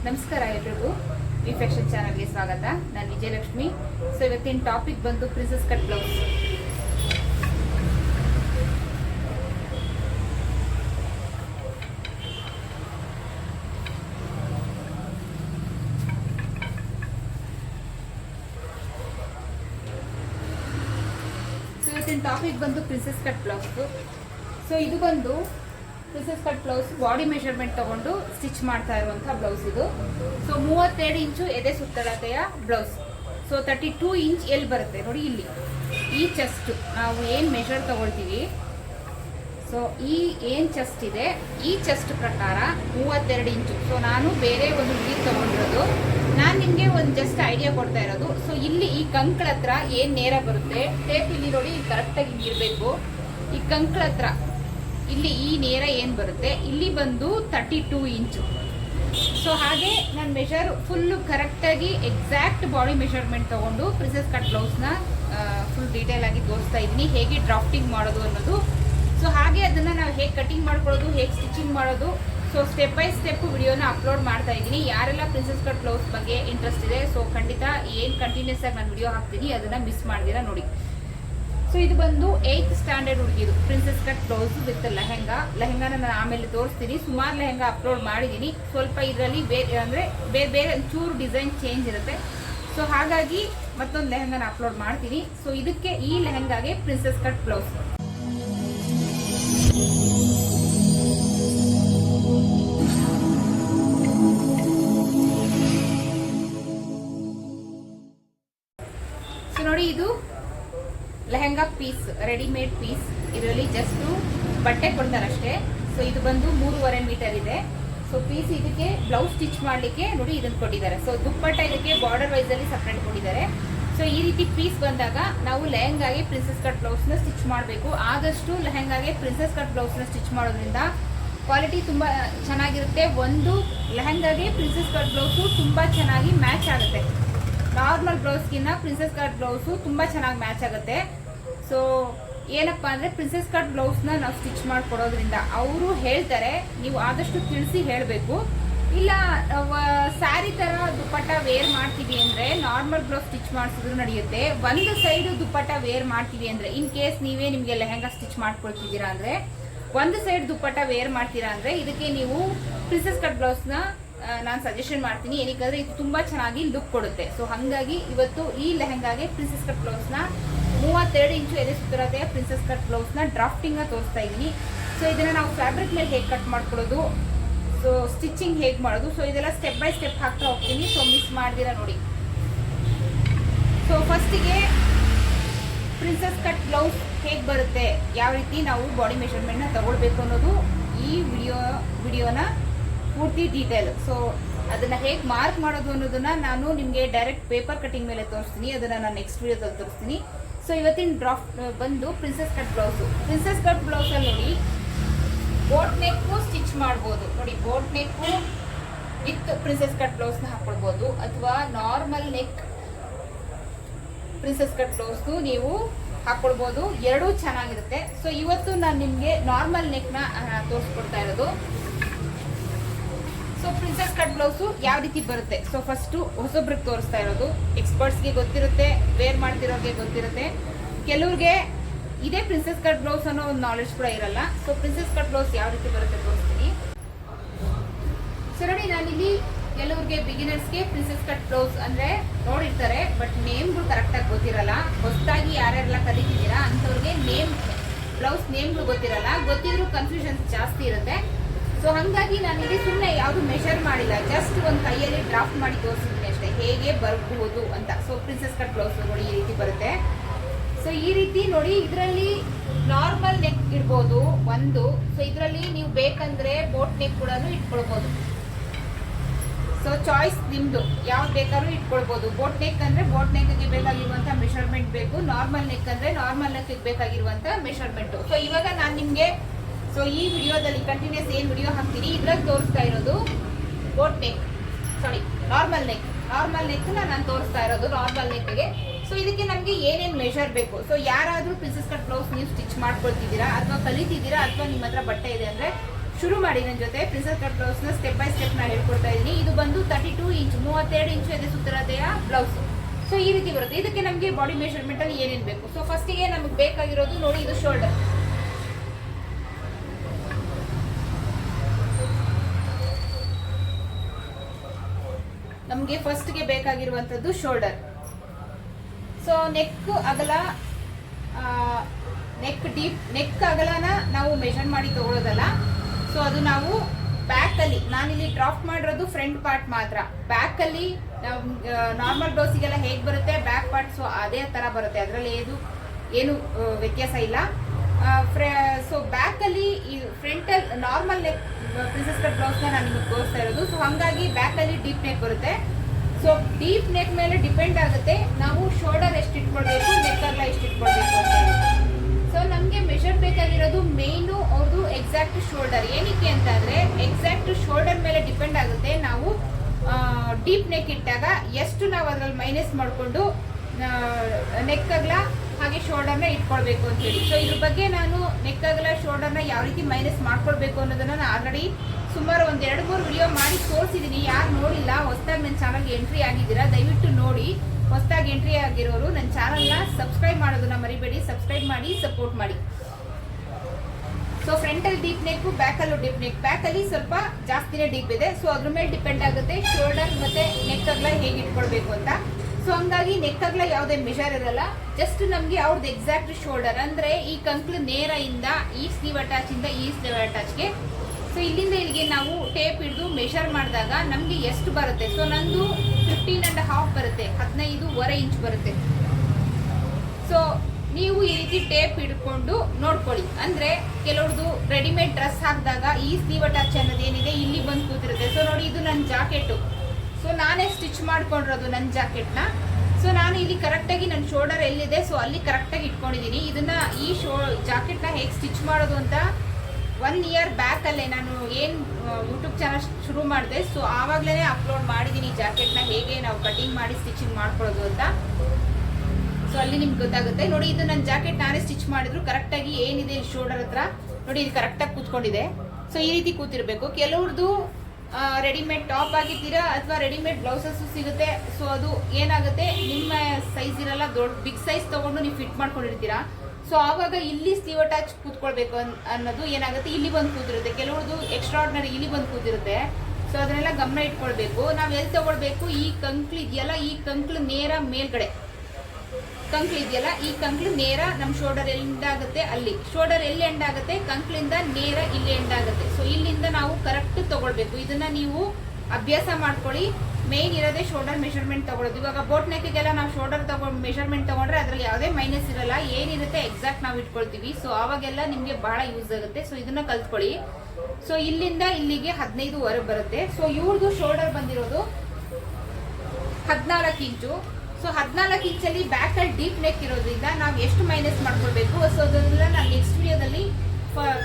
ನಮಸ್ಕಾರ ಎಲ್ರಿಗೂ V fashion ಚಾನಲ್ಗೆ ಸ್ವಾಗತ ನಾನು ವಿಜಯಲಕ್ಷ್ಮಿ ಸೊ ಇವತ್ತಿನ ಟಾಪಿಕ್ ಬಂದು ಪ್ರಿನ್ಸಸ್ ಕಟ್ ಬ್ಲೌಸ್ ಸೊ ಇವತ್ತಿನ ಟಾಪಿಕ್ ಬಂದು ಪ್ರಿನ್ಸಸ್ ಕಟ್ ಬ್ಲೌಸ್ ಸೊ ಇದು ಬಂದು princess cut blouse body measurement ತಗೊಂಡು ಸ್ಟಿಚ್ ಮಾಡ್ತಾ ಇರುವಂಥ ಬ್ಲೌಸ್ ಇದು. ಸೊ ಮೂವತ್ತೆರಡು ಇಂಚು ಎದೆ ಸುತ್ತಳತೆಯ blouse so thirty two inch ಎಲ್ಲಿ ಬರುತ್ತೆ? ನೋಡಿ ಇಲ್ಲಿ. ಈ ಚೆಸ್ಟ್ ನಾವು ಏನು ಮೆಷರ್ ತಗೊಳ್ತೀವಿ? ಸೊ ಈ ಏನು ಚೆಸ್ಟ್ ಇದೆ? ಈ ಚೆಸ್ಟ್ ಪ್ರಕಾರ ಮೂವತ್ತೆರಡು ಇಂಚು. ಸೊ ನಾನು ಬೇರೆ ಒಂದು ಹುಡುಗಿ ತಗೊಂಡಿರೋದು. ನಾನು ನಿಮಗೆ ಒಂದು ಜಸ್ಟ್ ಐಡಿಯಾ ಕೊಡ್ತಾ ಇರೋದು. ಸೊ ಇಲ್ಲಿ ಈ ಕಂಕಳ ಹತ್ರ ಏನು ನೇರ ಬರುತ್ತೆ? ಟೇಪ್ ಇಲ್ಲಿ ನೋಡಿ ಕರೆಕ್ಟಾಗಿ ಇರಬೇಕು ಈ ಕಂಕಳ ಹತ್ರ ಇಲ್ಲಿ ಈ ನೇರ ಏನು ಬರುತ್ತೆ? ಇಲ್ಲಿ ಬಂದು ತರ್ಟಿ ಟೂ ಇಂಚು ಸೊ ಹಾಗೆ ನಾನು ಮೆಷರ್ ಫುಲ್ಲು ಕರೆಕ್ಟಾಗಿ ಎಕ್ಸಾಕ್ಟ್ ಬಾಡಿ ಮೆಷರ್ಮೆಂಟ್ ತಗೊಂಡು ಪ್ರಿಸಸ್ ಕಟ್ ಬ್ಲೌಸ್ನ ಫುಲ್ ಡೀಟೇಲ್ ಆಗಿ ತೋರಿಸ್ತಾ ಇದ್ದೀನಿ. ಹೇಗೆ ಡ್ರಾಫ್ಟಿಂಗ್ ಮಾಡೋದು ಅನ್ನೋದು. ಸೊ ಹಾಗೆ ಅದನ್ನು ನಾವು ಹೇಗೆ ಕಟಿಂಗ್ ಮಾಡ್ಕೊಳ್ಳೋದು, ಹೇಗೆ ಸ್ಟಿಚಿಂಗ್ ಮಾಡೋದು. ಸೊ ಸ್ಟೆಪ್ ಬೈ ಸ್ಟೆಪ್ ವಿಡಿಯೋನ ಅಪ್ಲೋಡ್ ಮಾಡ್ತಾ ಇದ್ದೀನಿ. ಯಾರೆಲ್ಲ ಪ್ರಿನ್ಸಸ್ ಕಟ್ ಬ್ಲೌಸ್ ಬಗ್ಗೆ ಇಂಟ್ರೆಸ್ಟ್ ಇದೆ ಸೊ ಖಂಡಿತ ಏನು ಕಂಟಿನ್ಯೂಸ್ ಆಗಿ ನಾನು ವಿಡಿಯೋ ಹಾಕ್ತೀನಿ, ಅದನ್ನು ಮಿಸ್ ಮಾಡ್ದಿರಾ ನೋಡಿ. ಸೊ ಇದು ಬಂದು eighth standard ಹುಡುಗಿದು princess cut blouse with lehenga. ಲೆಹೆಂಗಾನ ನಾನು ಆಮೇಲೆ ತೋರಿಸ್ತೀನಿ. ಸುಮಾರು ಲೆಹೆಂಗಾ ಅಪ್ಲೋಡ್ ಮಾಡಿದ್ದೀನಿ ಸ್ವಲ್ಪ ಇದರಲ್ಲಿ ಬೇರೆ, ಅಂದರೆ ಬೇರೆ ಬೇರೆ ಚೂರು ಡಿಸೈನ್ ಚೇಂಜ್ ಇರುತ್ತೆ. ಸೊ ಹಾಗಾಗಿ ಮತ್ತೊಂದು ಲೆಹೆಂಗಾನ ಅಪ್ಲೋಡ್ ಮಾಡ್ತೀನಿ. ಸೊ ಇದಕ್ಕೆ ಈ ಲೆಹೆಂಗಾಗೆ princess cut blouse readymade piece ಇದರಲ್ಲಿ ಜಸ್ಟು ಬಟ್ಟೆ ಕೊಡ್ತಾರಷ್ಟೇ ಸೊ ಇದು ಬಂದು ಮೂರುವರೆ ಮೀಟರ್ ಇದೆ. ಸೊ ಪೀಸ್ ಇದಕ್ಕೆ ಬ್ಲೌಸ್ ಸ್ಟಿಚ್ ಮಾಡಲಿಕ್ಕೆ ನೋಡಿ ಇದನ್ನು ಕೊಟ್ಟಿದ್ದಾರೆ. ಸೊ ದುಪ್ಪಟ್ಟ ಇದಕ್ಕೆ ಬಾರ್ಡರ್ ವೈಸ್ ಅಲ್ಲಿ ಸಪ್ರೇಟ್ ಕೊಟ್ಟಿದ್ದಾರೆ. ಸೊ ಈ ರೀತಿ ಪೀಸ್ ಬಂದಾಗ ನಾವು ಲೆಹಂಗಾಗೆ ಪ್ರಿನ್ಸಸ್ ಕಟ್ ಬ್ಲೌಸ್ನ ಸ್ಟಿಚ್ ಮಾಡಬೇಕು. ಆದಷ್ಟು ಲೆಹಂಗಾಗೆ ಪ್ರಿನ್ಸಸ್ ಕಟ್ ಬ್ಲೌಸ್ನ ಸ್ಟಿಚ್ ಮಾಡೋದ್ರಿಂದ ಕ್ವಾಲಿಟಿ ತುಂಬ ಚೆನ್ನಾಗಿರುತ್ತೆ. ಒಂದು ಲೆಹಂಗಾಗೆ ಪ್ರಿನ್ಸಸ್ ಕಟ್ ಬ್ಲೌಸು ತುಂಬ ಚೆನ್ನಾಗಿ ಮ್ಯಾಚ್ ಆಗುತ್ತೆ. ನಾರ್ಮಲ್ ಬ್ಲೌಸ್ಗಿನ್ನ ಪ್ರಿನ್ಸಸ್ ಕಟ್ ಬ್ಲೌಸು ತುಂಬ ಚೆನ್ನಾಗಿ ಮ್ಯಾಚ್ ಆಗುತ್ತೆ. ಸೊ ಏನಪ್ಪ ಅಂದರೆ ಪ್ರಿನ್ಸೆಸ್ ಕಟ್ ಬ್ಲೌಸ್ನ ನಾವು ಸ್ಟಿಚ್ ಮಾಡಿಕೊಡೋದ್ರಿಂದ. ಅವರು ಹೇಳ್ತಾರೆ, ನೀವು ಆದಷ್ಟು ತಿಳಿಸಿ ಹೇಳಬೇಕು. ಇಲ್ಲ ಸ್ಯಾರಿ ಥರ ದುಪ್ಪಟ್ಟ ವೇರ್ ಮಾಡ್ತೀವಿ ಅಂದರೆ ನಾರ್ಮಲ್ ಬ್ಲೌಸ್ ಸ್ಟಿಚ್ ಮಾಡಿಸಿದ್ರು ನಡೆಯುತ್ತೆ. ಒಂದು ಸೈಡು ದುಪ್ಪಟ್ಟ ವೇರ್ ಮಾಡ್ತೀವಿ ಅಂದರೆ ಇನ್ ಕೇಸ್ ನೀವೇ ನಿಮಗೆ ಲೆಹೆಂಗಾ ಸ್ಟಿಚ್ ಮಾಡ್ಕೊಳ್ತಿದ್ದೀರಾ ಅಂದರೆ, ಒಂದು ಸೈಡ್ ದುಪ್ಪಟ್ಟ ವೇರ್ ಮಾಡ್ತೀರಾ ಅಂದರೆ, ಇದಕ್ಕೆ ನೀವು ಪ್ರಿನ್ಸೆಸ್ ಕಟ್ ಬ್ಲೌಸ್ನ ನಾನು ಸಜೆಷನ್ ಮಾಡ್ತೀನಿ. ಏನಕ್ಕಂದ್ರೆ ಇದು ತುಂಬಾ ಚೆನ್ನಾಗಿ ಲುಕ್ ಕೊಡುತ್ತೆ. ಸೊ ಹಾಗಾಗಿ ಇವತ್ತು ಈ ಲೆಹೆಂಗಾಗೆ ಪ್ರಿನ್ಸೆಸ್ ಕಟ್ ಬ್ಲೌಸ್ನ ಮೂವತ್ತೆರಡು ಇಂಚು ಎದೆ ಸುತ್ತರತೆಯ ಪ್ರಿನ್ಸಸ್ ಕಟ್ ಬ್ಲೌಸ್ನ ಡ್ರಾಫ್ಟಿಂಗ್ನ ತೋರಿಸ್ತಾ ಇದ್ದೀನಿ. ಸೊ ಇದನ್ನ ನಾವು ಫ್ಯಾಬ್ರಿಕ್ ಮೇಲೆ ಹೇಗೆ ಕಟ್ ಮಾಡ್ಕೊಳ್ಳೋದು? ಸೊ ಸ್ಟಿಚಿಂಗ್ ಹೇಗೆ ಮಾಡೋದು? ಸೊ ಇದೆಲ್ಲ ಸ್ಟೆಪ್ ಬೈ ಸ್ಟೆಪ್ ಹಾಕ್ತಾ ಹೋಗ್ತೀನಿ. ಸೊ ಮಿಸ್ ಮಾಡಿದಿರ ನೋಡಿ. ಸೊ ಫಸ್ಟಿಗೆ ಪ್ರಿನ್ಸಸ್ ಕಟ್ ಬ್ಲೌಸ್ ಹೇಗೆ ಬರುತ್ತೆ? ಯಾವ ರೀತಿ ನಾವು ಬಾಡಿ ಮೆಷರ್ಮೆಂಟ್ನ ತಗೊಳ್ಬೇಕು ಅನ್ನೋದು ಈ ವಿಡಿಯೋ ವಿಡಿಯೋನ ಪೂರ್ತಿ ಡೀಟೇಲ್ ಸೊ ಅದನ್ನ ಹೇಗೆ ಮಾರ್ಕ್ ಮಾಡೋದು ಅನ್ನೋದನ್ನ ನಾನು ನಿಮಗೆ ಡೈರೆಕ್ಟ್ ಪೇಪರ್ ಕಟಿಂಗ್ ಮೇಲೆ ತೋರಿಸ್ತೀನಿ. ಅದನ್ನ ನಾನು ನೆಕ್ಸ್ಟ್ ವಿಡಿಯೋದಲ್ಲಿ ತೋರಿಸ್ತೀನಿ. ಸೊ ಇವತ್ತಿನ ಡ್ರಾಫ್ಟ್ ಬಂದು princess cut blouse princess cut ಬ್ಲೌಸಲ್ಲಿ ನೋಡಿ ಬೋಟ್ ನೆಕ್ಕು ಸ್ಟಿಚ್ ಮಾಡ್ಬೋದು. ನೋಡಿ boat neck with princess cut ಬ್ಲೌಸ್ನ ಹಾಕೊಳ್ಬೋದು. ಅಥವಾ ನಾರ್ಮಲ್ ನೆಕ್ ಪ್ರಿನ್ಸಸ್ ಕಟ್ ಬ್ಲೌಸ್ದು ನೀವು ಹಾಕೊಳ್ಬೋದು. ಎರಡೂ ಚೆನ್ನಾಗಿರುತ್ತೆ. ಸೊ ಇವತ್ತು ನಾನು ನಿಮಗೆ ನಾರ್ಮಲ್ ನೆಕ್ನ ತೋರಿಸ್ಕೊಡ್ತಾ ಇರೋದು. ಸೊ ಪ್ರಿನ್ಸಸ್ ಕಟ್ ಬ್ಲೌಸು ಯಾವ ರೀತಿ ಬರುತ್ತೆ? ಸೊ ಫಸ್ಟು ಹೊಸೊಬ್ರಿಗೆ ತೋರಿಸ್ತಾ ಇರೋದು. ಎಕ್ಸ್ಪರ್ಟ್ಸ್ಗೆ ಗೊತ್ತಿರುತ್ತೆ ವೇರ್ ಮಾಡ್ತಿರೋರಿಗೆ ಗೊತ್ತಿರುತ್ತೆ. ಕೆಲವ್ರಿಗೆ ಇದೇ ಪ್ರಿನ್ಸಸ್ ಕಟ್ ಬ್ಲೌಸ್ ಅನ್ನೋ ಒಂದು ನಾಲೆಜ್ ಕೂಡ ಇರಲ್ಲ. ಸೊ ಪ್ರಿನ್ಸಸ್ ಕಟ್ ಬ್ಲೌಸ್ ಯಾವ ರೀತಿ ಬರುತ್ತೆ ತೋರಿಸ್ತೀನಿ. ಸರಣಿ ನಾನಿಲ್ಲಿ ಕೆಲವ್ರಿಗೆ ಬಿಗಿನರ್ಸ್ಗೆ ಪ್ರಿನ್ಸಸ್ ಕಟ್ ಬ್ಲೌಸ್ ಅಂದ್ರೆ ನೋಡಿರ್ತಾರೆ ಬಟ್ ನೇಮ್ಗಳು ಕರೆಕ್ಟಾಗಿ ಗೊತ್ತಿರಲ್ಲ. ಹೊಸದಾಗಿ ಯಾರ್ಯಾರೆಲ್ಲ ಕಲಿತಿದ್ದೀರಾ ಅಂಥವ್ರಿಗೆ ನೇಮ್ ಬ್ಲೌಸ್ ನೇಮ್ಗಳು ಗೊತ್ತಿರಲ್ಲ. ಗೊತ್ತಿದ್ರು ಕನ್ಫ್ಯೂಷನ್ಸ್ ಜಾಸ್ತಿ ಇರುತ್ತೆ. ಸೊ ಹಾಗಾಗಿ ನಾನಿಲ್ಲಿ ಸುಮ್ಮನೆ ಯಾವುದು ಮೆಷರ್ ಮಾಡಿಲ್ಲ. ಜಸ್ಟ್ ಒಂದು ಕೈಯಲ್ಲಿ ಡ್ರಾಫ್ಟ್ ಮಾಡಿ ತೋರಿಸಿದ್ದೀನಿ ಅಷ್ಟೇ. ಹೇಗೆ ಬರಬಹುದು ಅಂತ. ಸೊ ಪ್ರಿನ್ಸಸ್ ಕಟ್ ನೋಡಿ ಈ ರೀತಿ ಬರುತ್ತೆ. ಸೊ ಈ ರೀತಿ ನೋಡಿ ಇದರಲ್ಲಿ ನಾರ್ಮಲ್ ನೆಕ್ ಇಡ್ಬೋದು ಒಂದು. ಸೊ ಇದರಲ್ಲಿ ನೀವು ಬೇಕಂದ್ರೆ ಬೋಟ್ ನೆಕ್ ಕೂಡ ಇಟ್ಕೊಳ್ಬೋದು. ಸೊ ಚಾಯ್ಸ್ ನಿಮ್ದು. ಯಾವ್ದು ಬೇಕಾದ್ರೂ ಇಟ್ಕೊಳ್ಬೋದು. ಬೋಟ್ ನೆಕ್ ಅಂದ್ರೆ ಬೋಟ್ ನೆಕ್ಗೆ ಬೇಕಾಗಿರುವಂತ ಮೆಷರ್ಮೆಂಟ್ ಬೇಕು. ನಾರ್ಮಲ್ ನೆಕ್ ಅಂದ್ರೆ ನಾರ್ಮಲ್ ನೆಕ್ ಬೇಕಾಗಿರುವಂತ ಮೆಷರ್ಮೆಂಟ್ ಸೊ ಇವಾಗ ನಾನು ನಿಮ್ಗೆ ಸೊ ಈ ವಿಡಿಯೋದಲ್ಲಿ ಕಂಟಿನ್ಯೂಸ್ ಏನ್ ವಿಡಿಯೋ ಹಾಕ್ತೀನಿ, ಇದ್ರಲ್ಲಿ ತೋರಿಸ್ತಾ ಇರೋದು boat neck sorry normal neck normal neck ನಾನು ತೋರಿಸ್ತಾ ಇರೋದು ನಾರ್ಮಲ್ ನೆಕ್ಗೆ ಸೊ ಇದಕ್ಕೆ ನಮಗೆ ಏನೇನು ಮೆಷರ್ ಬೇಕು? ಸೊ ಯಾರಾದರೂ ಪ್ರಿನ್ಸಸ್ ಕಟ್ ಬ್ಲೌಸ್ ನೀವು ಸ್ಟಿಚ್ ಮಾಡ್ಕೊಳ್ತಿದ್ದೀರಾ ಅಥವಾ ಕಲಿತಿದ್ದೀರಾ ಅಥವಾ ನಿಮ್ಮ ಹತ್ರ ಬಟ್ಟೆ ಇದೆ ಅಂದ್ರೆ ಶುರು ಮಾಡಿ ನನ್ನ ಜೊತೆ. ಪ್ರಿನ್ಸಸ್ ಕಟ್ ಬ್ಲೌಸ್ನ ಸ್ಟೆಪ್ ಬೈ ಸ್ಟೆಪ್ ನಾನು ಹೇಳ್ಕೊಡ್ತಾ ಇದ್ದೀನಿ. ಇದು ಬಂದು ತರ್ಟಿ ಟೂ ಇಂಚ್ ಮೂವತ್ತೆರಡು ಇಂಚು ಇದೆ ಸುತ್ತಿರೋದೆಯ ಬ್ಲೌಸ್ ಸೊ ಈ ರೀತಿ ಬರುತ್ತೆ. ಇದಕ್ಕೆ ನಮಗೆ ಬಾಡಿ ಮೆಷರ್ಮೆಂಟ್ ಅಲ್ಲಿ ಏನೇನು ಬೇಕು? ಸೊ ಫಸ್ಟಿಗೆ ನಮಗೆ ಬೇಕಾಗಿರೋದು ನೋಡಿ ಇದು ಶೋಲ್ಡರ್ ನಮಗೆ ಫಸ್ಟ್ಗೆ ಬೇಕಾಗಿರುವಂಥದ್ದು ಶೋಲ್ಡರ್ ಸೊ ನೆಕ್ ಅಗಲ ನೆಕ್ ಡೀಪ್ ನೆಕ್ ಅಗಲನ ನಾವು ಮೆಷರ್ ಮಾಡಿ ತಗೊಳ್ಳೋದಲ್ಲ ಸೊ ಅದು ನಾವು ಬ್ಯಾಕ್ ಅಲ್ಲಿ, ನಾನಿಲ್ಲಿ ಡ್ರಾಫ್ಟ್ ಮಾಡಿರೋದು ಫ್ರಂಟ್ ಪಾರ್ಟ್ ಮಾತ್ರ. ಬ್ಯಾಕ್ ಅಲ್ಲಿ ನಾರ್ಮಲ್ ಬ್ಲೌಸಿಗೆಲ್ಲ ಹೇಗೆ ಬರುತ್ತೆ? ಬ್ಯಾಕ್ ಪಾರ್ಟ್ ಸೊ ಅದೇ ತರ ಬರುತ್ತೆ. ಅದರಲ್ಲಿ ಏನು ಏನು ವ್ಯತ್ಯಾಸ ಇಲ್ಲ. ಸೊ ಬ್ಯಾಕ್ ಅಲ್ಲಿ front normal neck princess cut ಬ್ಲೌಸ್ನ ನಾನು ನಿಮಗೆ ತೋರಿಸ್ತಾ ಇರೋದು. ಸೊ ಹಾಗಾಗಿ ಬ್ಯಾಕ್ ಅಲ್ಲಿ ಡೀಪ್ ನೆಕ್ ಬರುತ್ತೆ. ಸೊ ಡೀಪ್ ನೆಕ್ ಮೇಲೆ ಡಿಪೆಂಡ್ ಆಗುತ್ತೆ ನಾವು ಶೋಲ್ಡರ್ ಎಷ್ಟು ಇಟ್ಕೊಳ್ಬೇಕು ನೆಕ್ ಅಗಲ ಎಷ್ಟು ಇಟ್ಕೊಳ್ಬೇಕು ಅಂತ. ಸೊ ನಮಗೆ ಮೆಷರ್ ಬೇಕಾಗಿರೋದು ಮೇಯ್ನು ಅವ್ರದ್ದು ಎಕ್ಸಾಕ್ಟ್ ಶೋಲ್ಡರ್ ಏನಕ್ಕೆ ಅಂತ ಅಂದರೆ ಎಕ್ಸಾಕ್ಟ್ ಶೋಲ್ಡರ್ ಮೇಲೆ ಡಿಪೆಂಡ್ ಆಗುತ್ತೆ ನಾವು ಡೀಪ್ ನೆಕ್ ಇಟ್ಟಾಗ ಎಷ್ಟು ನಾವು ಅದರಲ್ಲಿ ಮೈನಸ್ ಮಾಡಿಕೊಂಡು ನೆಕ್ ಹಾಗೆ ಶೋಲ್ಡರ್ನ ಇಟ್ಕೊಳ್ಬೇಕು ಅಂತ ಹೇಳಿ. ಸೊ ಇದ್ರ ಬಗ್ಗೆ ನಾನು ನೆಕ್ ಅಗಲ ಶೋಲ್ಡರ್ನ ಯಾವ ರೀತಿ ಮೈನಸ್ ಮಾಡ್ಕೊಳ್ಬೇಕು ಅನ್ನೋದನ್ನ ನಾನು ಆಲ್ರೆಡಿ ಸುಮಾರು ಒಂದು ಎರಡು ಮೂರು ವಿಡಿಯೋ ಮಾಡಿ ತೋರಿಸಿದೀನಿ. ಯಾರು ನೋಡಿಲ್ಲ, ಹೊಸದಾಗಿ ನನ್ನ ಚಾನಲ್ಗೆ ಎಂಟ್ರಿ ಆಗಿದ್ದೀರಾ, ದಯವಿಟ್ಟು ನೋಡಿ. ಹೊಸದಾಗಿ ಎಂಟ್ರಿ ಆಗಿರೋರು ನನ್ನ ಚಾನಲ್ನ ಸಬ್ಸ್ಕ್ರೈಬ್ ಮಾಡೋದನ್ನ ಮರಿಬೇಡಿ. ಸಬ್ಸ್ಕ್ರೈಬ್ ಮಾಡಿ ಸಪೋರ್ಟ್ ಮಾಡಿ. ಸೊ ಫ್ರಂಟಲ್ಲಿ ಡೀಪ್ ನೆಕ್ ಬ್ಯಾಕಲ್ಲೂ ಡೀಪ್ ನೆಕ್ ಬ್ಯಾಕಲ್ಲಿ ಸ್ವಲ್ಪ ಜಾಸ್ತಿನೇ ಡೀಪ್ ಇದೆ. ಸೊ ಅದ್ರ ಮೇಲೆ ಡಿಪೆಂಡ್ ಆಗುತ್ತೆ ಶೋಲ್ಡರ್ ಮತ್ತೆ ನೆಕ್ ಅಗ್ಲ ಹೇಗೆ ಇಟ್ಕೊಳ್ಬೇಕು ಅಂತ. ಸೊ ಹಂಗಾಗಿ ನೆಕ್ ಯಾವುದೇ ಮೆಷರ್ ಇರಲ್ಲ. ಜಸ್ಟ್ ನಮಗೆ ಅವ್ರದ್ದು ಎಕ್ಸಾಕ್ಟ್ ಶೋಲ್ಡರ್ ಅಂದ್ರೆ ಈ ಕಂಕ್ಲು ನೇರ ಈ ಸ್ಲೀವ್ ಅಟ್ಯಾಚ್ ಇಂದ ಈ ಸ್ಲೀವ್ ಅಟ್ಯಾಚ್ಗೆ ಸೊ ಇಲ್ಲಿಂದ ಇಲ್ಲಿಗೆ ನಾವು ಟೇಪ್ ಹಿಡಿದು ಮೆಷರ್ ಮಾಡಿದಾಗ ನಮಗೆ ಎಷ್ಟು ಬರುತ್ತೆ? ಸೊ ನಂದು ಫಿಫ್ಟೀನ್ ಅಂಡ್ ಹಾಫ್ ಬರುತ್ತೆ. ಹದಿನೈದುವರೆ ಇಂಚ್ ಬರುತ್ತೆ. ಸೊ ನೀವು ಈ ರೀತಿ ಟೇಪ್ ಹಿಡ್ಕೊಂಡು ನೋಡ್ಕೊಳ್ಳಿ. ಅಂದ್ರೆ ಕೆಲವ್ರದ್ದು ರೆಡಿಮೇಡ್ ಡ್ರೆಸ್ ಹಾಕಿದಾಗ ಈ ಸ್ಲೀವ್ ಅಟ್ಯಾಚ್ ಅನ್ನೋದೇನಿದೆ ಇಲ್ಲಿ ಬಂದು ಕೂತಿರುತ್ತೆ. ಸೊ ನೋಡಿ, ಇದು ನನ್ನ ಜಾಕೆಟು ಸೊ ನಾನೇ ಸ್ಟಿಚ್ ಮಾಡ್ಕೊಂಡಿರೋದು ನನ್ನ ಜಾಕೆಟ್ನ ಸೊ ನಾನು ಇಲ್ಲಿ ಕರೆಕ್ಟಾಗಿ ನನ್ನ ಶೋಲ್ಡರ್ ಎಲ್ಲಿದೆ ಸೊ ಅಲ್ಲಿ ಕರೆಕ್ಟಾಗಿ ಇಟ್ಕೊಂಡಿದ್ದೀನಿ ಇದನ್ನು ಈ ಶೋ ಜಾಕೆಟ್ನ ಹೇಗೆ ಸ್ಟಿಚ್ ಮಾಡೋದು ಅಂತ ಒನ್ ಇಯರ್ ಬ್ಯಾಕಲ್ಲೇ ನಾನು ಏನು ಯೂಟ್ಯೂಬ್ ಚಾನಲ್ ಶುರು ಮಾಡಿದೆ. ಸೊ ಆವಾಗಲೇ ಅಪ್ಲೋಡ್ ಮಾಡಿದ್ದೀನಿ ಜಾಕೆಟ್ನ ಹೇಗೆ ನಾವು ಕಟಿಂಗ್ ಮಾಡಿ ಸ್ಟಿಚಿಂಗ್ ಮಾಡ್ಕೊಳ್ಳೋದು ಅಂತ. ಸೊ ಅಲ್ಲಿ ನಿಮ್ಗೆ ಗೊತ್ತಾಗುತ್ತೆ. ನೋಡಿ, ಇದು ನನ್ನ ಜಾಕೆಟ್ ನಾನೇ ಸ್ಟಿಚ್ ಮಾಡಿದ್ರು. ಕರೆಕ್ಟಾಗಿ ಏನಿದೆ ಶೋಲ್ಡರ್ ಹತ್ರ? ನೋಡಿ, ಇದು ಕರೆಕ್ಟಾಗಿ ಕೂತ್ಕೊಂಡಿದೆ. ಸೊ ಈ ರೀತಿ ಕೂತಿರ್ಬೇಕು. ಕೆಲವ್ರದ್ದು ರೆಡಿಮೇಡ್ ಟಾಪ್ ಆಗಿದ್ದೀರಾ ಅಥವಾ ರೆಡಿಮೇಡ್ ಬ್ಲೌಸಸ್ ಸಿಗುತ್ತೆ? ಸೊ ಅದು ಏನಾಗುತ್ತೆ? ನಿಮ್ಮ ಸೈಜ್ ಇರಲ್ಲ, ದೊಡ್ಡ ಬಿಗ್ ಸೈಜ್ ತಗೊಂಡು ನೀವು ಫಿಟ್ ಮಾಡ್ಕೊಂಡಿರ್ತೀರಾ? ಸೊ ಆವಾಗ ಇಲ್ಲಿ ಸ್ಲೀವ್ ಅಟ್ಯಾಚ್ ಕೂತ್ಕೊಳ್ಬೇಕು ಅನ್- ಅನ್ನೋದು ಏನಾಗುತ್ತೆ? ಇಲ್ಲಿ ಬಂದು ಕೂತಿರುತ್ತೆ. ಕೆಲವ್ರದ್ದು ಎಕ್ಸ್ಟ್ರಾರ್ಡಿನರಿ ಇಲ್ಲಿ ಬಂದು ಕೂತಿರುತ್ತೆ. ಸೊ ಅದನ್ನೆಲ್ಲ ಗಮನ ಇಟ್ಕೊಳ್ಬೇಕು. ನಾವು ಎಲ್ಲಿ ತಗೊಳ್ಬೇಕು? ಈ ಕಂಕ್ಳು ಇದೆಯಲ್ಲ, ಈ ಕಂಕ್ಳು ನೇರ ಮೇಲ್ಗಡೆ. ಕಂಕ್ಳು ಇದೆಯಲ್ಲ, ಈ ಕಂಕ್ಳು ನೇರ ನಮ್ಮ ಶೋಲ್ಡರ್ ಎಂಡ್ ಆಗುತ್ತೆ? ಅಲ್ಲಿ. ಶೋಲ್ಡರ್ ಎಲ್ಲಿ ಎಂಡ್ ಆಗುತ್ತೆ? ಕಂಕ್ಳಿಂದ ನೇರ ಇಲ್ಲಿ ಎಂಡ್ ಆಗುತ್ತೆ. ಸೊ ಇಲ್ಲಿಂದ ನಾವು ಕರೆಕ್ಟ್ ತಗೊಳ್ಬೇಕು. ಇದನ್ನ ನೀವು ಅಭ್ಯಾಸ ಮಾಡ್ಕೊಳ್ಳಿ. ಮೇನ್ ಇರೋದೇ ಶೋಲ್ಡರ್ ಮೆಷರ್ಮೆಂಟ್ ತಗೊಳ್ಳೋದು. ಇವಾಗ ಬೋಟ್ ನೆಕ್ಗೆಲ್ಲ ನಾವು ಶೋಲ್ಡರ್ ತಗೊಂಡು ಮೆಷರ್ಮೆಂಟ್ ತಗೊಂಡ್ರೆ ಅದ್ರಲ್ಲಿ ಯಾವುದೇ ಮೈನಸ್ ಇರಲ್ಲ. ಏನಿರುತ್ತೆ ಎಕ್ಸಾಕ್ಟ್ ನಾವು ಇಟ್ಕೊಳ್ತೀವಿ. ಸೊ ಆವಾಗೆಲ್ಲ ನಿಮಗೆ ಬಹಳ ಯೂಸ್ ಆಗುತ್ತೆ. ಸೊ ಇದನ್ನ ಕಲ್ತ್ಕೊಳ್ಳಿ. ಸೊ ಇಲ್ಲಿಂದ ಇಲ್ಲಿಗೆ ಹದಿನೈದುವರೆ ಬರುತ್ತೆ. ಸೊ ಇವ್ರದ್ದು ಶೋಲ್ಡರ್ ಬಂದಿರೋದು ಹದಿನಾಲ್ಕು ಇಂಚು. ಸೊ ಹದಿನಾಲ್ಕು ಇಂಚಲ್ಲಿ ಬ್ಯಾಕ್ ಅಲ್ಲಿ ಡೀಪ್ ನೆಕ್ ಇರೋದ್ರಿಂದ ನಾವು ಎಷ್ಟು ಮೈನಸ್ ಮಾಡ್ಕೊಳ್ಬೇಕು? ಸೊ ಅದನ್ನೆಲ್ಲ ನಾನು ನೆಕ್ಸ್ಟ್ ವಿಡಿಯೋದಲ್ಲಿ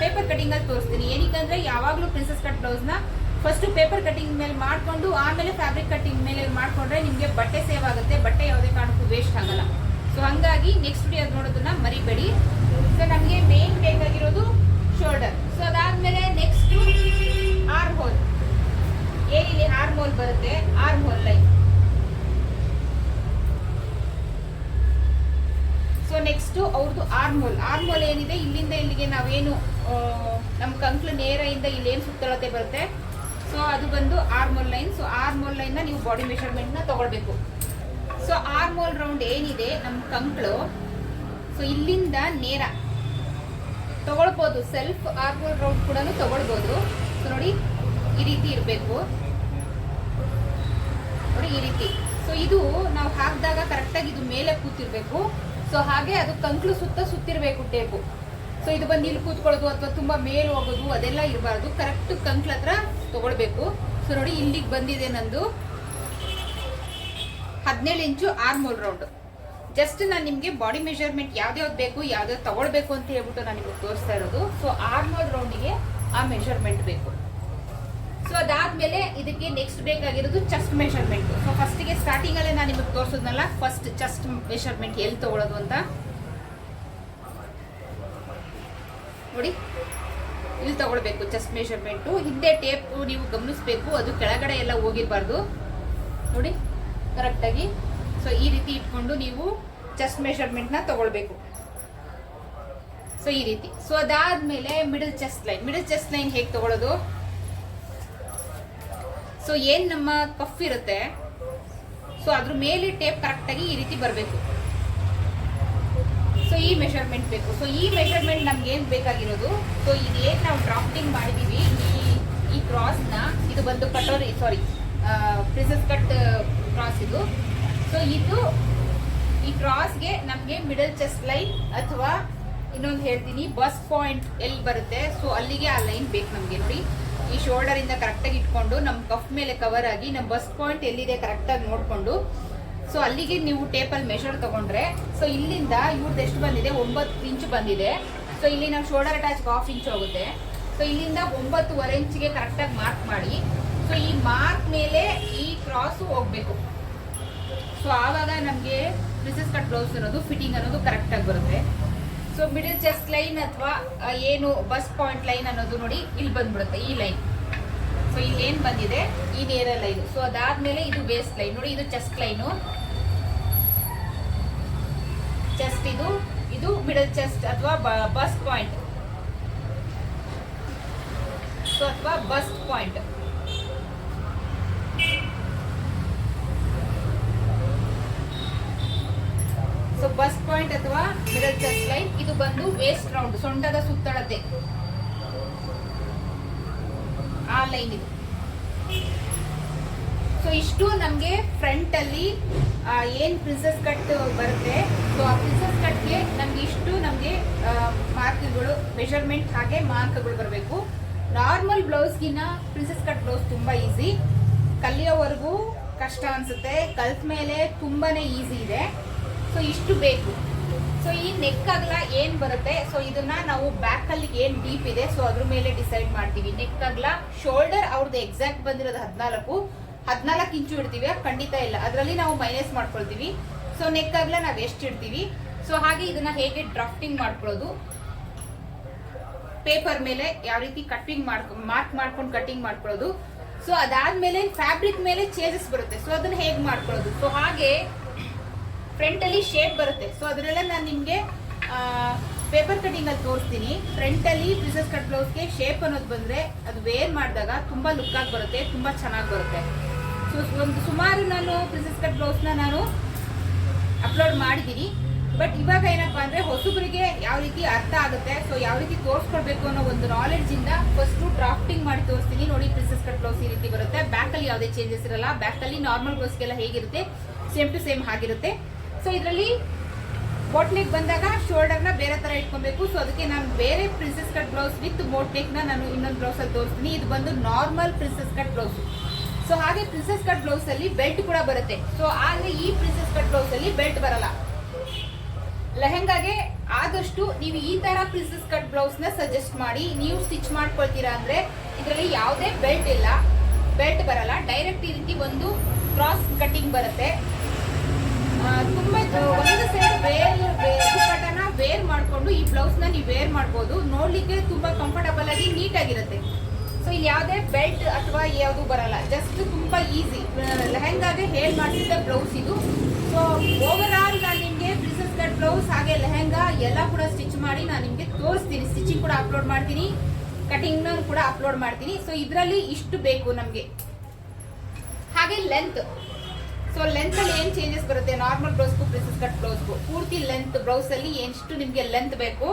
ಪೇಪರ್ ಕಟಿಂಗಲ್ಲಿ ತೋರಿಸ್ತೀನಿ. ಏನಕ್ಕೆ ಯಾವಾಗಲೂ ಪ್ರಿನ್ಸಸ್ ಕಟ್ ಬ್ಲೌಸ್ನ ಫಸ್ಟ್ ಪೇಪರ್ ಕಟಿಂಗ್ ಮೇಲೆ ಮಾಡಿಕೊಂಡು, ಆಮೇಲೆ ಫ್ಯಾಬ್ರಿಕ್ ಕಟಿಂಗ್ ಮೇಲೆ ಮಾಡಿಕೊಂಡ್ರೆ ನಿಮಗೆ ಬಟ್ಟೆ ಸೇವ್ ಆಗುತ್ತೆ. ಬಟ್ಟೆ ಯಾವುದೇ ಕಾರಣಕ್ಕೂ ವೇಸ್ಟ್ ಆಗಲ್ಲ. ಸೊ ಹಂಗಾಗಿ ನೆಕ್ಸ್ಟ್ ವಿಡಿಯೋ ನೋಡೋದನ್ನ ಮರಿಬೇಡಿ. ಸೊ ನಮಗೆ ಮೇನ್ ಬೇಕಾಗಿರೋದು ಶೋಲ್ಡರ್ ಸೊ ಅದಾದಮೇಲೆ ನೆಕ್ಸ್ಟ್ ಆರ್ ಹೋಲ್ ಏನಿಲ್ಲಿ ಆರ್ಮ್ ಹೋಲ್ ಬರುತ್ತೆ? ಆರ್ ಹೋಲ್ ಲೈನ್ ಸೊ ನೆಕ್ಸ್ಟ್ ಅವ್ರದ್ದು ಆರ್ಮೋಲ್. ಆರ್ಮೋಲ್ ಏನಿದೆ? ಇಲ್ಲಿಂದ ಇಲ್ಲಿಗೆ ನಾವೇನು ನಮ್ಮ ಕಂಕ್ಲು ಇಲ್ಲೇನು ಇಲ್ಲಿ ಏನು ಸುತ್ತಳತೆ ಬರುತ್ತೆ? ಸೊ ಅದು ಬಂದು armhole line. So armhole line ನೀವು ಬಾಡಿ ಮೆಷರ್ಮೆಂಟ್ನ ತಗೊಳ್ಬೇಕು. ಸೊ ಆರ್ಮೋಲ್ ರೌಂಡ್ ಏನಿದೆ? ನಮ್ಮ ಕಂಕ್ಳು. ಸೊ ಇಲ್ಲಿಂದ ನೇರ. ತಗೊಳ್ಬೋದು. ಸೆಲ್ಫ್ ಆರ್ಮೋಲ್ ರೌಂಡ್ ಕೂಡ ತಗೊಳ್ಬೋದು. ಸೊ ನೋಡಿ, ಈ ರೀತಿ ಇರಬೇಕು. ನೋಡಿ, ಈ ರೀತಿ. ಸೊ ಇದು ನಾವು ಹಾಕಿದಾಗ ಕರೆಕ್ಟಾಗಿ ಇದು ಮೇಲೆ ಕೂತಿರ್ಬೇಕು. ಸೊ ಹಾಗೆ ಅದು ಕಂಕ್ಳು ಸುತ್ತ ಸುತ್ತಿರಬೇಕು ಟೇಪು. ಸೊ ಇದು ಬಂದು ಇಲ್ಲಿ ಕೂತ್ಕೊಳ್ಳೋದು ಅಥವಾ ತುಂಬಾ ಮೇಲೆ ಹೋಗೋದು, ಅದೆಲ್ಲ ಇರಬಾರ್ದು. ಕರೆಕ್ಟ್ ಕಂಕ್ಳ ಹತ್ರ ತಗೊಳ್ಬೇಕು. ಸೊ ನೋಡಿ ಇಲ್ಲಿಗೆ ಬಂದಿದೆ ನಂದು ಹದಿನೇಳು ಇಂಚು ಆರ್ಮೋಲ್ ರೌಂಡ್. ಜಸ್ಟ್ ನಾನು ನಿಮಗೆ ಬಾಡಿ ಮೆಷರ್ಮೆಂಟ್ ಯಾವ್ದ್ಯಾವ್ದು ಬೇಕು ಯಾವ್ದಾವ್ದು ತಗೊಳ್ಬೇಕು ಅಂತ ಹೇಳ್ಬಿಟ್ಟು ನಾನು ನಿಮಗೆ ತೋರಿಸ್ತಾ ಇರೋದು. ಸೊ ಆರ್ಮೋಲ್ ರೌಂಡಿಗೆ ಆ ಮೆಷರ್ಮೆಂಟ್ ಬೇಕು. ಸೊ ಅದಾದ್ಮೇಲೆ ಇದಕ್ಕೆ ನೆಕ್ಸ್ಟ್ ಬೇಕಾಗಿರೋದು ಚೆಸ್ಟ್ ಮೆಷರ್ಮೆಂಟ್ ಸೊ ಫಸ್ಟಿಗೆ ಸ್ಟಾರ್ಟಿಂಗ್ ಅಲ್ಲೇ ನಾನು ನಿಮಗೆ ತೋರಿಸೋದ್ನಲ್ಲ ಫಸ್ಟ್ ಚೆಸ್ಟ್ ಮೆಷರ್ಮೆಂಟ್ ಎಲ್ಲಿ ತಗೊಳ್ಳೋದು ಅಂತ? ನೋಡಿ, ಇಲ್ಲಿ ತಗೊಳ್ಬೇಕು ಚೆಸ್ಟ್ ಮೆಷರ್ಮೆಂಟು ಹಿಂದೆ ಟೇಪ್ ನೀವು ಗಮನಿಸ್ಬೇಕು, ಅದು ಕೆಳಗಡೆ ಎಲ್ಲ ಹೋಗಿರಬಾರ್ದು. ನೋಡಿ ಕರೆಕ್ಟಾಗಿ ಸೊ ಈ ರೀತಿ ಇಟ್ಕೊಂಡು ನೀವು ಚೆಸ್ಟ್ ಮೆಷರ್ಮೆಂಟ್ನ ತಗೊಳ್ಬೇಕು. ಸೊ ಈ ರೀತಿ. ಸೊ ಅದಾದ್ಮೇಲೆ middle chest line middle chest line ಹೇಗೆ ತಗೊಳ್ಳೋದು ಸೊ ಏನ್ ನಮ್ಮ ಕಫ್ ಇರುತ್ತೆ? ಸೊ ಅದ್ರ ಮೇಲೆ ಟೇಪ್ ಕರೆಕ್ಟಾಗಿ ಈ ರೀತಿ ಬರಬೇಕು. ಸೊ ಈ ಮೆಷರ್ಮೆಂಟ್ ಬೇಕು. ಸೊ ಈ ಮೆಷರ್ಮೆಂಟ್ ನಮ್ಗೆ ಏನ್ ಬೇಕಾಗಿರೋದು? ಸೊ ಇದೇನ್ ನಾವು ಡ್ರಾಫ್ಟಿಂಗ್ ಮಾಡಿದೀವಿ. ಈ ಈ ಕ್ರಾಸ್ನ ಇದು ಬಂದು katori sorry princess cut cross ಇದು. ಸೊ ಇದು ಈ ಕ್ರಾಸ್ಗೆ ನಮಗೆ ಮಿಡಲ್ ಚೆಸ್ಟ್ ಲೈನ್ ಅಥವಾ ಇನ್ನೊಂದು ಹೇಳ್ತೀನಿ ಬಸ್ ಪಾಯಿಂಟ್ ಎಲ್ಲಿ ಬರುತ್ತೆ? ಸೊ ಅಲ್ಲಿಗೆ ಆ ಲೈನ್ ಬೇಕು ನಮಗೆ ನೋಡಿ. ಈ ಶೋಲ್ಡರ್ ಇಂದ ಕರೆಕ್ಟಾಗಿ ಇಟ್ಕೊಂಡು ನಮ್ಮ ಕಫ್ ಮೇಲೆ ಕವರ್ ಆಗಿ ನಮ್ಮ ಬಸ್ ಪಾಯಿಂಟ್ ಎಲ್ಲಿದೆ ಕರೆಕ್ಟಾಗಿ ನೋಡಿಕೊಂಡು. ಸೊ ಅಲ್ಲಿಗೆ ನೀವು ಟೇಪಲ್ಲಿ ಮೆಷರ್ ತಗೊಂಡ್ರೆ ಸೊ ಇಲ್ಲಿಂದ ಇವ್ರದ್ದು ಎಷ್ಟು ಬಂದಿದೆ? ಒಂಬತ್ತು ಇಂಚ್ ಬಂದಿದೆ. ಸೊ ಇಲ್ಲಿ ನಾವು ಶೋಲ್ಡರ್ ಅಟ್ಯಾಚ್ ಹಾಫ್ ಇಂಚ್ ಹೋಗುತ್ತೆ. ಸೊ ಇಲ್ಲಿಂದ ಒಂಬತ್ತುವರೆ ಇಂಚಿಗೆ ಕರೆಕ್ಟಾಗಿ ಮಾರ್ಕ್ ಮಾಡಿ. ಸೊ ಈ ಮಾರ್ಕ್ ಮೇಲೆ ಈ ಕ್ರಾಸು ಹೋಗ್ಬೇಕು. ಸೊ ಆವಾಗ ನಮಗೆ ಪ್ರಿಸಸ್ ಕಟ್ ಬ್ಲೌಸ್ ಅನ್ನೋದು ಫಿಟ್ಟಿಂಗ್ ಅನ್ನೋದು ಕರೆಕ್ಟಾಗಿ ಬರುತ್ತೆ. ಸೊ ಮಿಡಲ್ ಚೆಸ್ಟ್ ಲೈನ್ ಅಥವಾ ಏನು ಬಸ್ ಪಾಯಿಂಟ್ ಲೈನ್ ಅನ್ನೋದು ನೋಡಿ ಇಲ್ಲಿ ಬಂದ್ಬಿಡುತ್ತೆ, ಈ ಲೈನ್ ಸೊ ಇಲ್ಲಿ ಏನ್ ಬಂದಿದೆ? ಈ ನೇರ ಲೈನ್ ಸೊ ಅದಾದ್ಮೇಲೆ ಇದು ವೇಸ್ಟ್ ಲೈನ್ ನೋಡಿ, ಇದು ಚೆಸ್ಟ್ ಲೈನು ಚೆಸ್ಟ್ ಇದು ಇದು ಮಿಡಲ್ ಚೆಸ್ಟ್ ಅಥವಾ ಬಸ್ ಪಾಯಿಂಟ್ ಸೊ ಅಥವಾ ಬಸ್ ಪಾಯಿಂಟ್ ಬಸ್ ಪಾಯಿಂಟ್ ಅಥವಾ ಮಿಡಲ್ ಚೆಸ್ಟ್ ಲೈನ್ ಇದು ಬಂದು ವೇಸ್ಟ್ ರೌಂಡ್ ಸೊಂಟದ ಸುತ್ತಳತೆ. ಆ ಲೈನ್ ಇದು. ಸೊ ಇಷ್ಟು ನಮಗೆ ಫ್ರಂಟ್ ಅಲ್ಲಿ ಏನ್ ಪ್ರಿನ್ಸಸ್ ಕಟ್ ಬರುತ್ತೆ. ಸೊ ಆ ಪ್ರಿನ್ಸಸ್ ಕಟ್ಗೆ ನಮ್ಗೆ ಇಷ್ಟು ನಮಗೆ ಮಾರ್ಕ್ಗಳು ಮೆಷರ್ಮೆಂಟ್ ಹಾಗೆ ಮಾರ್ಕ್ಗಳು ಬರಬೇಕು. ನಾರ್ಮಲ್ ಬ್ಲೌಸ್ಗಿನ್ನ ಪ್ರಿನ್ಸಸ್ ಕಟ್ ಬ್ಲೌಸ್ ತುಂಬಾ ಈಸಿ ಕಲಿಯೋವರೆಗೂ ಕಷ್ಟ ಅನ್ಸುತ್ತೆ. ಕಲ್ತ ಮೇಲೆ ತುಂಬಾನೇ ಈಸಿ ಇದೆ. ಸೊ ಇಷ್ಟು ಬೇಕು. ಸೊ ಈ ನೆಕ್ ಅಗಲ ಏನ್ ಬರುತ್ತೆ? ಸೊ ಇದನ್ನ ನಾವು ಬ್ಯಾಕ್ ಅಲ್ಲಿ ಏನ್ ಡೀಪ್ ಇದೆ? ಸೊ ಅದ್ರ ಮೇಲೆ ಡಿಸೈಡ್ ಮಾಡ್ತೀವಿ. ನೆಕ್ ಅಗಲ ಶೋಲ್ಡರ್ ಅವ್ರದ್ದು ಎಕ್ಸಾಕ್ಟ್ ಬಂದಿರೋದು ಹದಿನಾಲ್ಕು. ಹದಿನಾಲ್ಕು ಇಂಚು ಇಡ್ತೀವಿ ಖಂಡಿತ ಇಲ್ಲ. ಅದರಲ್ಲಿ ನಾವು ಮೈನಸ್ ಮಾಡ್ಕೊಳ್ತೀವಿ. ಸೊ ನೆಕ್ ಅಗಲ ನಾವು ಎಷ್ಟು ಇಡ್ತೀವಿ? ಸೊ ಹಾಗೆ ಇದನ್ನ ಹೇಗೆ ಡ್ರಾಫ್ಟಿಂಗ್ ಮಾಡ್ಕೊಳ್ಳೋದು? ಪೇಪರ್ ಮೇಲೆ ಯಾವ ರೀತಿ ಕಟ್ಟಿಂಗ್ ಮಾಡ್ಕೊ ಮಾರ್ಕ್ ಮಾಡ್ಕೊಂಡು ಕಟ್ಟಿಂಗ್ ಮಾಡ್ಕೊಳ್ಳೋದು? ಸೊ ಅದಾದ್ಮೇಲೆ ಫ್ಯಾಬ್ರಿಕ್ ಮೇಲೆ ಚೇಂಜಸ್ ಬರುತ್ತೆ. ಸೊ ಅದನ್ನ ಹೇಗೆ ಮಾಡ್ಕೊಳ್ಳೋದು? ಸೊ ಹಾಗೆ ಫ್ರಂಟ್ ಅಲ್ಲಿ ಶೇಪ್ ಬರುತ್ತೆ. ಸೊ ಅದ್ರಲ್ಲ ನಾನು ನಿಮಗೆ ಪೇಪರ್ ಕಟಿಂಗ್ ಅಲ್ಲಿ ತೋರಿಸ್ತೀನಿ. ಫ್ರಂಟ್ ಅಲ್ಲಿ ಪ್ರಿಸಸ್ ಕಟ್ ಬ್ಲೌಸ್ಗೆ ಶೇಪ್ ಅನ್ನೋದು ಬಂದ್ರೆ ಅದು ವೇರ್ ಮಾಡಿದಾಗ ತುಂಬಾ ಲುಕ್ ಆಗಿ ಬರುತ್ತೆ, ತುಂಬಾ ಚೆನ್ನಾಗಿ ಬರುತ್ತೆ. ಸೊ, ಒಂದು ಸುಮಾರು ನಾನು ಪ್ರಿಸಸ್ ಕಟ್ ಬ್ಲೌಸ್ನ ನಾನು ಅಪ್ಲೋಡ್ ಮಾಡಿದ್ದೀನಿ ಬಟ್ ಇವಾಗ ಏನಪ್ಪಾ ಅಂದ್ರೆ ಹೊಸಬರಿಗೆ ಯಾವ ರೀತಿ ಅರ್ಥ ಆಗುತ್ತೆ ಸೊ ಯಾವ ರೀತಿ ತೋರಿಸ್ಕೊಡ್ಬೇಕು ಅನ್ನೋ ಒಂದು ನಾಲೆಡ್ಜಿಂದ ಫಸ್ಟ್ ಡ್ರಾಫ್ಟಿಂಗ್ ಮಾಡಿ ತೋರಿಸ್ತೀನಿ. ನೋಡಿ ಪ್ರಿಸಸ್ ಕಟ್ ಬ್ಲೌಸ್ ಈ ರೀತಿ ಬರುತ್ತೆ. ಬ್ಯಾಕ್ ಅಲ್ಲಿ ಯಾವುದೇ ಚೇಂಜಸ್ ಇರಲ್ಲ. ಬ್ಯಾಕ್ ಅಲ್ಲಿ ನಾರ್ಮಲ್ ಬ್ಲೌಸ್ಗೆಲ್ಲ ಹೇಗಿರುತ್ತೆ? ಸೇಮ್ ಟು ಸೇಮ್ ಆಗಿರುತ್ತೆ ಸೊ ಇದರಲ್ಲಿ ಬಾಟ್ಲಿಗೆ ಬಂದಾಗ ಶೋಲ್ಡರ್ನ ಬೇರೆ ತರ ಇಟ್ಕೊಬೇಕು. ಸೊ ಅದಕ್ಕೆ ನಾನು ಬೇರೆ princess cut blouse with boat ನೆಕ್ನ ನಾನು ಇನ್ನೊಂದು ಬ್ಲೌಸ್ ಅಲ್ಲಿ ತೋರಿಸ್ತೀನಿ. ಇದು ಬಂದು normal princess cut blouse so ಹಾಗೆ ಪ್ರಿನ್ಸಸ್ ಕಟ್ ಬ್ಲೌಸ್ ಅಲ್ಲಿ ಬೆಲ್ಟ್ ಕೂಡ ಬರುತ್ತೆ. ಸೊ ಆದರೆ ಈ ಪ್ರಿನ್ಸಸ್ ಕಟ್ ಬ್ಲೌಸ್ ಅಲ್ಲಿ ಬೆಲ್ಟ್ ಬರಲ್ಲ. ಲೆಹೆಂಗಾಗೆ ಆದಷ್ಟು ನೀವು ಈ ತರ ಪ್ರಿನ್ಸಸ್ ಕಟ್ ಬ್ಲೌಸ್ನ ಸಜೆಸ್ಟ್ ಮಾಡಿ, ನೀವು ಸ್ಟಿಚ್ ಮಾಡ್ಕೊಳ್ತೀರಾ ಅಂದ್ರೆ ಇದರಲ್ಲಿ ಯಾವುದೇ ಬೆಲ್ಟ್ ಇಲ್ಲ. ಬೆಲ್ಟ್ ಬರಲ್ಲ. ಡೈರೆಕ್ಟ್ ಈ ರೀತಿ ಒಂದು ಕ್ರಾಸ್ ಕಟಿಂಗ್ ಬರುತ್ತೆ. ತುಂಬಾ ಒಂದು ಸೈಡ್ ವೇರ್ ದುಪ್ಪಟ್ಟನ ವೇರ್ ಮಾಡ್ಕೊಂಡು ಈ ಬ್ಲೌಸ್ನ ನೀವು ವೇರ್ ಮಾಡ್ಬೋದು. ನೋಡ್ಲಿಕ್ಕೆ ತುಂಬಾ ಕಂಫರ್ಟಬಲ್ ಆಗಿ ನೀಟ್ ಆಗಿರುತ್ತೆ ಸೊ ಇಲ್ಲಿ ಯಾವುದೇ ಬೆಲ್ಟ್ ಅಥವಾ ಯಾವುದು ಬರಲ್ಲ. ಜಸ್ಟ್ ತುಂಬಾ ಈಸಿ ಲೆಹೆಂಗಾಗೆ ಹೇಳಿ ಮಾಡಿಸಿದ ಬ್ಲೌಸ್ ಇದು. ಸೊ ಓವರ್ ಆಲ್ ನಾನು ನಿಮಗೆ ಪ್ರಿನ್ಸಸ್ ಕಟ್ ಬ್ಲೌಸ್ ಹಾಗೆ ಲೆಹೆಂಗಾ ಎಲ್ಲ ಕೂಡ ಸ್ಟಿಚ್ ಮಾಡಿ ನಾನು ನಿಮಗೆ ತೋರಿಸ್ತೀನಿ. ಸ್ಟಿಚಿಂಗ್ ಕೂಡ ಅಪ್ಲೋಡ್ ಮಾಡ್ತೀನಿ. ಕಟಿಂಗ್ ಕೂಡ ಅಪ್ಲೋಡ್ ಮಾಡ್ತೀನಿ. ಸೊ ಇದರಲ್ಲಿ ಇಷ್ಟು ಬೇಕು ನಮಗೆ. ಹಾಗೆ ಲೆಂತ್ ಸೊ ಲೆಂತ್ ಅಲ್ಲಿ ಏನ್ ಚೇಂಜಸ್ ಬರುತ್ತೆ? ನಾರ್ಮಲ್ ಬ್ಲೌಸ್ಗೂ ಪ್ರಿಸಸ್ ಕಟ್ ಬ್ಲೌಸ್ಗೂ ಪೂರ್ತಿ ಲೆಂತ್ ಬ್ರೌಸ್ ಅಲ್ಲಿ ಎಷ್ಟು ನಿಮಗೆ ಲೆಂತ್ ಬೇಕು?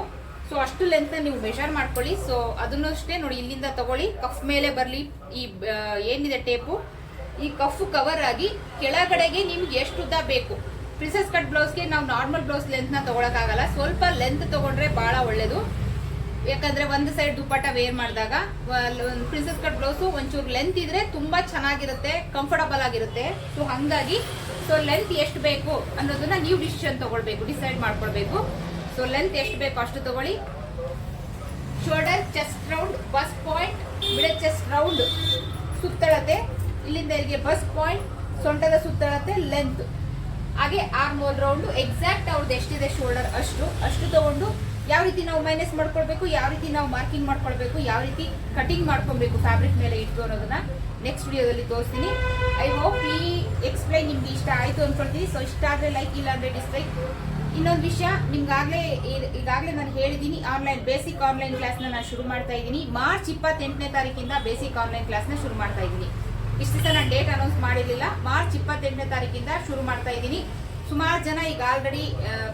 ಸೊ ಅಷ್ಟು ಲೆಂತ್ ನೀವು ಮೆಷರ್ ಮಾಡ್ಕೊಳ್ಳಿ. ಸೊ ಅದನ್ನು ಅಷ್ಟೇ ನೋಡಿ, ಇಲ್ಲಿಂದ ತಗೊಳ್ಳಿ. ಕಫ್ ಮೇಲೆ ಬರಲಿ. ಈ ಏನಿದೆ ಟೇಪು ಈ ಕಫ್ ಕವರ್ ಆಗಿ ಕೆಳಗಡೆಗೆ ನಿಮ್ಗೆ ಎಷ್ಟು ಉದ್ದ ಬೇಕು? ಪ್ರಿಸಸ್ ಕಟ್ ಬ್ಲೌಸ್ಗೆ ನಾವು ನಾರ್ಮಲ್ ಬ್ಲೌಸ್ ಲೆಂತ್ನ ತಗೊಳಕ್ಕಾಗಲ್ಲ. ಸ್ವಲ್ಪ ಲೆಂತ್ ತಗೊಂಡ್ರೆ ಬಹಳ ಒಳ್ಳೇದು. ಯಾಕಂದ್ರೆ ಒಂದು ಸೈಡ್ ದುಪ್ಪಟ್ಟ ವೇರ್ ಮಾಡಿದಾಗ ಪ್ರಿನ್ಸಸ್ ಕಟ್ ಬ್ಲೌಸು ಒಂಚೂರು ಲೆಂತ್ ಇದ್ರೆ ತುಂಬಾ ಚೆನ್ನಾಗಿರುತ್ತೆ ಕಂಫರ್ಟಬಲ್ ಆಗಿರುತ್ತೆ. ಸೊ ಹಂಗಾಗಿ ಸೊ ಲೆಂತ್ ಎಷ್ಟು ಬೇಕು ಅನ್ನೋದನ್ನ ನೀವು ಡಿಸಿಷನ್ ತಗೊಳ್ಬೇಕು ಡಿಸೈಡ್ ಮಾಡ್ಕೊಳ್ಬೇಕು. ಸೊ ಲೆಂತ್ ಎಷ್ಟು ಬೇಕು ಅಷ್ಟು ತಗೊಳ್ಳಿ. Shoulder chest round bust point ಬಿಡ ಚೆಸ್ಟ್ ರೌಂಡ್ ಸುತ್ತಳತೆ. ಇಲ್ಲಿಂದ ಇಲ್ಲಿಗೆ ಬಸ್ ಪಾಯಿಂಟ್ ಸೊಂಟದ ಸುತ್ತಳತೆ ಲೆಂತ್ ಹಾಗೆ ಆರ್ಮೋಲ್ ರೌಂಡ್ ಎಕ್ಸಾಕ್ಟ್ ಅವ್ರದ್ದು ಎಷ್ಟಿದೆ ಶೋಲ್ಡರ್ ಅಷ್ಟು. ಅಷ್ಟು ತಗೊಂಡು ಯಾವ ರೀತಿ ನಾವು ಮೈನಸ್ ಮಾಡ್ಕೊಳ್ಬೇಕು, ಯಾವ ರೀತಿ ನಾವು ಮಾರ್ಕಿಂಗ್ ಮಾಡ್ಕೊಳ್ಬೇಕು, ಯಾವ ರೀತಿ ಕಟಿಂಗ್ ಮಾಡ್ಕೊಬೇಕು ಫ್ಯಾಬ್ರಿಕ್ ಮೇಲೆ ಇಟ್ಟು ಅನ್ನೋದನ್ನ ನೆಕ್ಸ್ಟ್ ವಿಡಿಯೋದಲ್ಲಿ ತೋರಿಸ್ತೀನಿ. ಐ ಹೋಪ್ ಈ ಎಕ್ಸ್ಪ್ಲೈನ್ ನಿಮ್ಗೆ ಇಷ್ಟ ಆಯ್ತು ಅನ್ಕೊಳ್ತೀನಿ. ಸೊ ಇಷ್ಟ ಆದ್ರೆ ಲೈಕ್ ಇಲ್ಲ ಅಂದ್ರೆ ಡಿಸ್ಲೈಕ್ ಇನ್ನೊಂದು ವಿಷಯ, ನಿಮ್ಗಾಗ್ಲೇ ಈಗಾಗಲೇ ನಾನು ಹೇಳಿದ್ದೀನಿ ಆನ್ಲೈನ್ ಬೇಸಿಕ್ ಆನ್ಲೈನ್ ಕ್ಲಾಸ್ನ ನಾನು ಶುರು ಮಾಡ್ತಾ ಇದ್ದೀನಿ. ಮಾರ್ಚ್ ಇಪ್ಪತ್ತೆಂಟನೇ ತಾರೀಕಿಂದ ಬೇಸಿಕ್ ಆನ್ಲೈನ್ ಕ್ಲಾಸ್ನ ಶುರು ಮಾಡ್ತಾ ಇದ್ದೀನಿ. ಇಷ್ಟು ನಾನು ಡೇಟ್ ಅನೌನ್ಸ್ ಮಾಡಿರಲಿಲ್ಲ. ಮಾರ್ಚ್ ಇಪ್ಪತ್ತೆಂಟನೇ ತಾರೀಕಿಂದ ಶುರು ಮಾಡ್ತಾ ಇದ್ದೀನಿ. ಸುಮಾರು ಜನ ಈಗ ಆಲ್ರೆಡಿ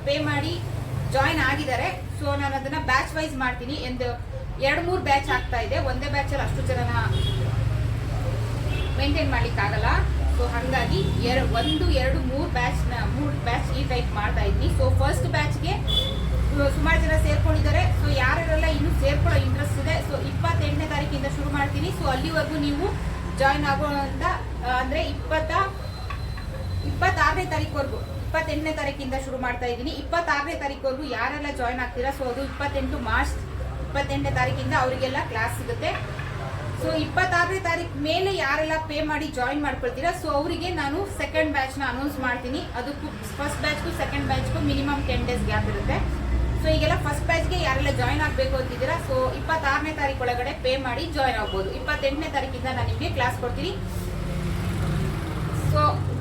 ಪೇ ಮಾಡಿ ಜಾಯಿನ್ ಆಗಿದ್ದಾರೆ. ಸೊ ನಾನು ಅದನ್ನ ಬ್ಯಾಚ್ ವೈಸ್ ಮಾಡ್ತೀನಿ. ಎಂದು ಎರಡು ಮೂರು ಬ್ಯಾಚ್ ಆಗ್ತಾ ಇದೆ. ಒಂದೇ ಬ್ಯಾಚಲ್ಲಿ ಅಷ್ಟು ಜನನ ಮೇಂಟೈನ್ ಮಾಡ್ಲಿಕ್ಕೆ ಆಗಲ್ಲ. ಸೊ ಹಾಗಾಗಿ ಎರಡು ಒಂದು, ಎರಡು, ಮೂರು ಬ್ಯಾಚ್ ಮೂರು ಬ್ಯಾಚ್ ಈ ಟೈಪ್ ಮಾಡ್ತಾ ಇದ್ದೀನಿ. ಸೊ ಫಸ್ಟ್ ಬ್ಯಾಚ್ಗೆ ಸುಮಾರು ಜನ ಸೇರ್ಕೊಂಡಿದ್ದಾರೆ. ಸೊ ಯಾರ್ಯಾರೆಲ್ಲ ಇನ್ನೂ ಸೇರ್ಕೊಳ್ಳೋ ಇಂಟ್ರೆಸ್ಟ್ ಇದೆ ಸೊ ಇಪ್ಪತ್ತೆಂಟನೇ ತಾರೀಕಿಂದ ಶುರು ಮಾಡ್ತೀನಿ. ಸೊ ಅಲ್ಲಿವರೆಗೂ ನೀವು ಜಾಯಿನ್ ಅಂತ ಅಂದ್ರೆ ಇಪ್ಪತ್ತ ಇಪ್ಪತ್ತಾರನೇ ತಾರೀಕುವರೆಗೂ ಇಪ್ಪತ್ತೆಂಟನೇ ತಾರೀಕಿಂದ ಶುರು ಮಾಡ್ತಾ ಇದ್ದೀನಿ. ಇಪ್ಪತ್ತಾರನೇ ತಾರೀಕುವರೆಗೂ ಯಾರೆಲ್ಲ ಜಾಯ್ನ್ ಆಗ್ತೀರಾ? ಸೊ ಅದು ಇಪ್ಪತ್ತೆಂಟು ಮಾರ್ಚ್ ಇಪ್ಪತ್ತೆಂಟನೇ ತಾರೀಕಿಂದ ಅವರಿಗೆಲ್ಲ ಕ್ಲಾಸ್ ಸಿಗುತ್ತೆ. ಸೊ ಇಪ್ಪತ್ತಾರನೇ ತಾರೀಕು ಮೇಲೆ ಯಾರೆಲ್ಲ ಪೇ ಮಾಡಿ ಜಾಯಿನ್ ಮಾಡ್ಕೊಳ್ತೀರಾ? ಸೊ ಅವರಿಗೆ ನಾನು ಸೆಕೆಂಡ್ ಬ್ಯಾಚ್ನ ಅನೌನ್ಸ್ ಮಾಡ್ತೀನಿ. ಅದಕ್ಕೂ ಫಸ್ಟ್ ಬ್ಯಾಚ್ಗೂ ಸೆಕೆಂಡ್ ಬ್ಯಾಚ್ಗೂ ಮಿನಿಮಮ್ ಟೆನ್ ಡೇಸ್ ಗ್ಯಾಪ್ ಇರುತ್ತೆ. ಸೊ ಈಗೆಲ್ಲ ಫಸ್ಟ್ ಬ್ಯಾಚ್ಗೆ ಯಾರೆಲ್ಲ ಜಾಯಿನ್ ಆಗಬೇಕು ಅಂತಿದ್ದೀರಾ? ಸೊ ಇಪ್ಪತ್ತಾರನೇ ತಾರೀಕು ಒಳಗಡೆ ಪೇ ಮಾಡಿ ಜಾಯಿನ್ ಆಗ್ಬೋದು. ಇಪ್ಪತ್ತೆಂಟನೇ ತಾರೀಕಿಂದ ನಾನು ನಿಮಗೆ ಕ್ಲಾಸ್ ಕೊಡ್ತೀನಿ.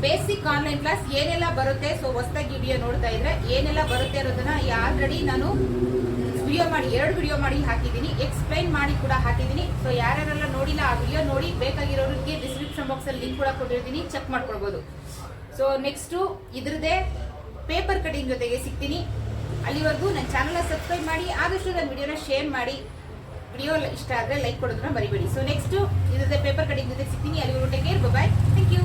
ಬೇಸಿಕ್ ಆನ್ಲೈನ್ ಕ್ಲಾಸ್ ಏನೆಲ್ಲ ಬರುತ್ತೆ? ಸೊ ಹೊಸದಾಗಿ ವಿಡಿಯೋ ನೋಡ್ತಾ ಇದ್ರೆ ಏನೆಲ್ಲ ಬರುತ್ತೆ ಅನ್ನೋದನ್ನ ಆಲ್ರೆಡಿ ನಾನು ವಿಡಿಯೋ ಮಾಡಿ, ಎರಡು ವಿಡಿಯೋ ಮಾಡಿ ಹಾಕಿದ್ದೀನಿ. ಎಕ್ಸ್ಪ್ಲೈನ್ ಮಾಡಿ ಕೂಡ ಹಾಕಿದ್ದೀನಿ. ಸೊ ಯಾರ್ಯಾರೆಲ್ಲ ನೋಡಿಲ್ಲ ಆ ವಿಡಿಯೋ ನೋಡಿ, ಬೇಕಾಗಿರೋರಿಗೆ ಡಿಸ್ಕ್ರಿಪ್ಷನ್ ಬಾಕ್ಸ್ ಅಲ್ಲಿ ಲಿಂಕ್ ಕೂಡ ಕೊಟ್ಟಿರ್ತೀನಿ. ಚೆಕ್ ಮಾಡ್ಕೊಳ್ಬೋದು. ಸೊ ನೆಕ್ಸ್ಟು ಇದ್ರದೇ ಪೇಪರ್ ಕಟಿಂಗ್ ಜೊತೆಗೆ ಸಿಗ್ತೀನಿ. ಅಲ್ಲಿವರೆಗೂ ನನ್ನ ಚಾನಲ್ ಸಬ್ಸ್ಕ್ರೈಬ್ ಮಾಡಿ, ಆದಷ್ಟು ನನ್ನ ವಿಡಿಯೋನ ಶೇರ್ ಮಾಡಿ. ವಿಡಿಯೋ ಇಷ್ಟ ಆದರೆ ಲೈಕ್ ಕೊಡೋದನ್ನ ಬರಿಬೇಡಿ ಸೊ ನೆಕ್ಸ್ಟ್ ಇದ್ರದ್ದೇ ಪೇಪರ್ ಕಟಿಂಗ್ ಜೊತೆ ಸಿಗ್ತೀನಿ. ಅಲ್ಲಿವರೆಗೂ take care bye thank you